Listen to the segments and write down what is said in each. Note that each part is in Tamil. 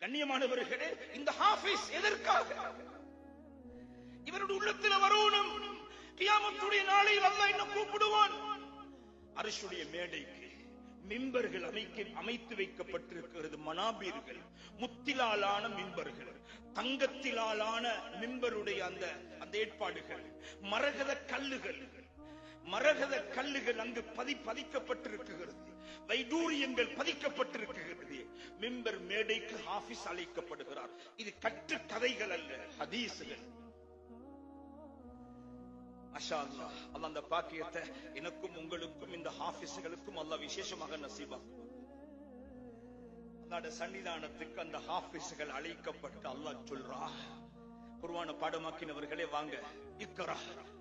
கண்ணியமானவர்களே இந்த ஹாஃபிஸ் எதற்காக? இவருடைய உள்ளத்தில் வரணும். கியாமத்துடைய நாளையில் அல்ல இன்னும் கூப்பிடுவான்? அரசுடைய மேடைக்கு மிம்பர்கள் அமைக்க அமைத்து வைக்கப்பட்டிருக்கிறது மனாபீர்கள் முத்திலாலான மிம்பர்கள் தங்கத்திலாலான மிம்பருடைய அந்த அந்த ஏற்பாடுகள் மரகத கல்லுகள். மரகத கல்லுகள் அங்கு பதி பதிக்கப்பட்டிருக்கிறது. வைடூரியங்கள் பதிக்கப்பட்டிருக்கிறது. மெம்பர் மேடைக்கு ஆபீஸ் அழைக்கப்படுகிறார். இது கற்று கதைகள் அல்ல ஹதீசுகள். மஷா அந்த பாக்கியத்தை எனக்கும் உங்களுக்கும் இந்த ஹாபிஸ்களுக்கும் அல்ல விசேஷமாக நசீபாக்கும் அல்லாட சன்னிதானத்துக்கு அந்த ஹாபிஸ்கள் அழைக்கப்பட்டு அல்லாஹ் சொல்றா குருவான பாடமாக்கினவர்களே வாங்க இக்கரா.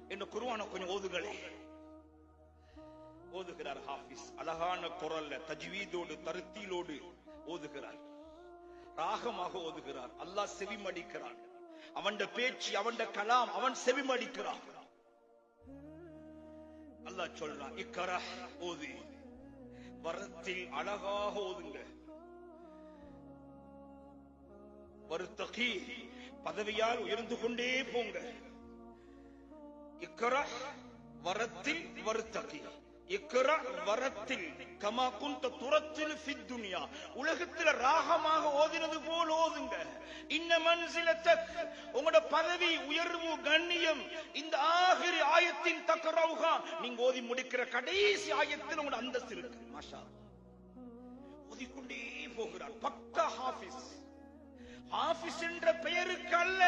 என்ன குருவான கொஞ்சம் ஓதுகளே ஓதுகிறார் ஹாபிஸ் அழகான குரல்ல தஜ்வீதோடு தருத்திலோடு ஓதுகிறார். ராகமாக ஓதுகிறார். அல்லாஹ் செவிமடிக்கிறான். அவன் பேச்சு அவன் கலாம் அவன் செவிமடிக்கிறான். அல்லாஹ் சொல்றான் இக்கரா ஓது. வரத்தில் அழகாக ஓதுங்க. வருத்தகி பதவியால் உயர்ந்து கொண்டே போங்க. இக்கரா வரத்தில் வருத்தகி. இக்கரா உலகத்துல ராகமாக ஓதினது போல் ஓதுங்க. இன்ன மன்சிலத்தக் உங்களோட பதவி உயர்வு கண்ணியம் இந்த ஆகிரி ஆயத்தின் தக்கரவுகா நீங்க ஓதி முடிக்கிற கடைசி ஆயத்தில் உங்களோட அந்தஸ்து இருக்கு. மாஷா ஓதிக்கொண்டே போகிறார். பக்கா ஹாபிஸ் ஹாபிஸ் என்ற பெயருக்கு அல்ல.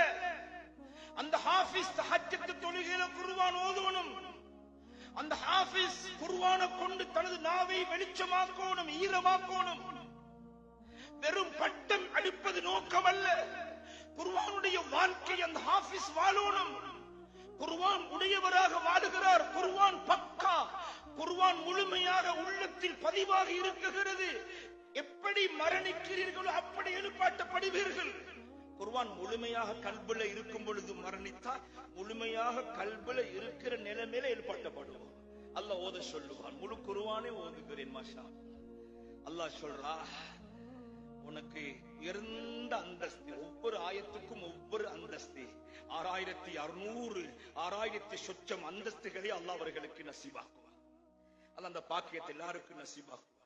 அந்த ஹாபிஸ் ஹஜ்ஜத்து தொழுகையில குருவான் ஓதுவனும் அந்த ஹாஃபிஸ் குர்வான கொண்டு தனது நாவை வெளிச்சமாக்கோணும் ஈரமாக்கோணும். வெறும் பட்டம் அடிப்பது நோக்கமல்ல. குர்வானுடைய வாழ்க்கை அந்த ஹாஃபிஸ் வாழணும். குர்வான் உடையவராக வாழுகிறார். குர்வான் பக்கா. குர்வான் முழுமையாக உள்ளத்தில் பதிவாக இருக்குகிறது. எப்படி மரணிக்கிறீர்களோ அப்படி எழுப்பாட்டப்படுவீர்கள். குர்வான் முழுமையாக கல்புல இருக்கும் பொழுது மரணித்தால் முழுமையாக கல்புல இருக்கிற நிலைமையில எழுப்பாட்டப்படும். அல்லாஹ் ஓத சொல்லுவான். முழு குருவானே ஓதுகிறேன் மாஷா அல்லாஹ். சொல்றா உனக்கு இருந்த அந்தஸ்து ஒவ்வொரு ஆயத்துக்கும் ஒவ்வொரு அந்தஸ்து. ஆறாயிரத்தி அறுநூறு ஆறாயிரத்தி சொச்சம் அந்தஸ்துகளை அல்லாஹ் அவர்களுக்கு நசிவாக்குவான் அல்ல அந்த பாக்கியத்தை எல்லாருக்கும் நசிவாக்குவான்